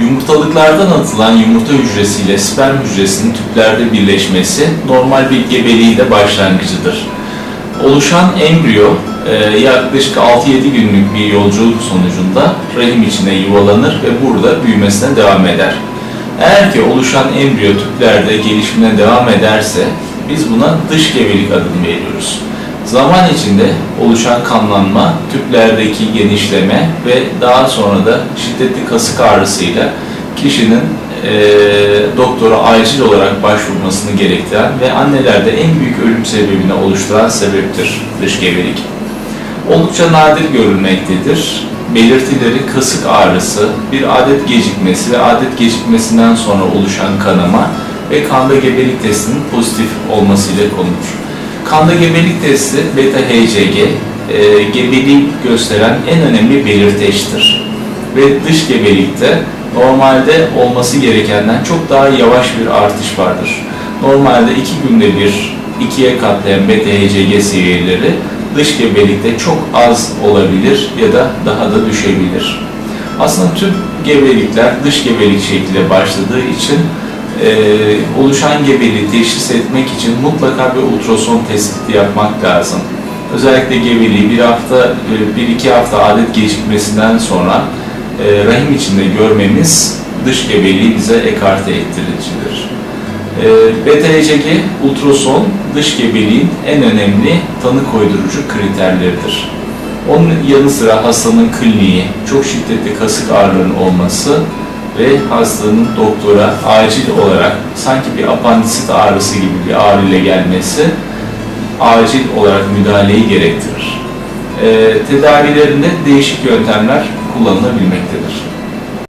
Yumurtalıklardan atılan yumurta hücresiyle sperm hücresinin tüplerde birleşmesi normal bir gebeliğin de başlangıcıdır. Oluşan embriyo e, yaklaşık 6-7 günlük bir yolculuk sonucunda rahim içine yuvalanır ve burada büyümesine devam eder. Eğer ki oluşan embriyo tüplerde gelişimine devam ederse biz buna dış gebelik adını veriyoruz. Zaman içinde oluşan kanlanma, tüplerdeki genişleme ve daha sonra da şiddetli kasık ağrısıyla kişinin e, doktora acil olarak başvurmasını gerektiren ve annelerde en büyük ölüm sebebini oluşturan sebeptir dış gebelik. Oldukça nadir görülmektedir. Belirtileri kasık ağrısı, bir adet gecikmesi ve adet gecikmesinden sonra oluşan kanama ve kanda gebelik testinin pozitif olmasıyla konulur. Kanda gebelik testi beta HCG e, gebeliği gösteren en önemli belirteçtir. Ve dış gebelikte normalde olması gerekenden çok daha yavaş bir artış vardır. Normalde iki günde bir ikiye katlayan beta HCG seviyeleri dış gebelikte çok az olabilir ya da daha da düşebilir. Aslında tüm gebelikler dış gebelik şekliyle başladığı için e, oluşan gebeliği teşhis etmek için mutlaka bir ultrason tespiti yapmak lazım. Özellikle gebeliği bir hafta, e, bir iki hafta adet gecikmesinden sonra e, rahim içinde görmemiz dış gebeliği bize ekarte ettiricidir. E, beta ultrason, dış gebeliğin en önemli tanı koydurucu kriterleridir. Onun yanı sıra hastanın kliniği, çok şiddetli kasık ağrılarının olması ve hastanın doktora acil olarak sanki bir apandisit ağrısı gibi bir ağrı ile gelmesi acil olarak müdahaleyi gerektirir. Ee, tedavilerinde değişik yöntemler kullanılabilmektedir.